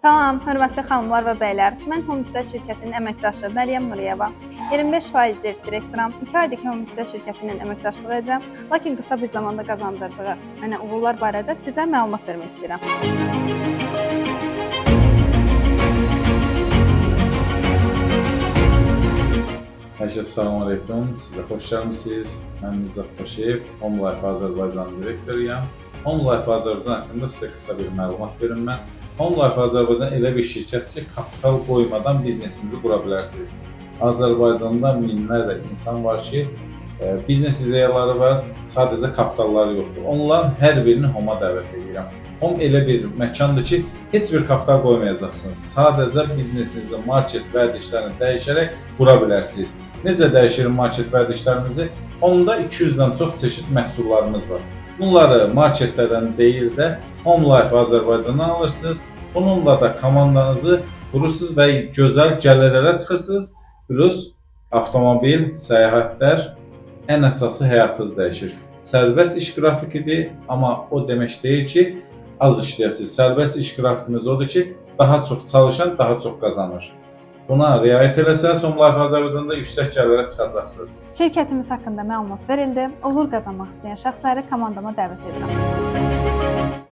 Salam, hörmətli xanımlar və bəylər. Mən Homsel şirkətinin əməkdaşı Məryəm Nuriyeva. 25% dirt direktoram. 2 aydır ki, Homsel şirkətinin əməkdaşlıq edirəm, lakin qısa bir zamanda qazandırdığı mənə uğurlar barədə sizə məlumat vermək istəyirəm. Hər kəsə salam aleyküm. Sizə xoş gəlmisiniz. Mən Nicat Paşayev, Home Life Azərbaycan direktoruyam. Home Life Azərbaycan haqqında sizə qısa bir məlumat verim mən. Home Life Azərbaycan elə bir şirkətdir ki, kapital qoymadan biznesinizi qura bilərsiniz. Azərbaycanda minlərlə insan var ki, e, biznes ideyaları var, sadəcə kapitalları yoxdur. Onların hər birini Home-a dəvət edirəm. Home elə bir məkandır ki, heç bir kapital qoymayacaqsınız. Sadəcə biznesinizi, market vərdişlərini dəyişərək qura bilərsiniz. Necə dəyişirik market vərdişlərimizi? Onda 200-dən çox çeşid məhsullarımız var. Bunları marketlərdən deyil də Home Life Azərbaycandan alırsınız. Bununla da komandanızı qurursunuz və gözəl gəlirlərə çıxırsınız. Plus avtomobil, səyahətlər ən əsası həyatınız dəyişir. Sərbəst iş qrafikidir, amma o demək deyil ki, az işləyəsiniz. Sərbəst iş qrafikimiz odur ki, daha çox çalışan daha çox qazanır. Buna riayət eləsəz, Life Azərbaycanda yüksək gəlirlərə çıxacaqsınız. Şirkətimiz haqqında məlumat verildi. Uğur qazanmaq istəyən şəxsləri komandama dəvət edirəm.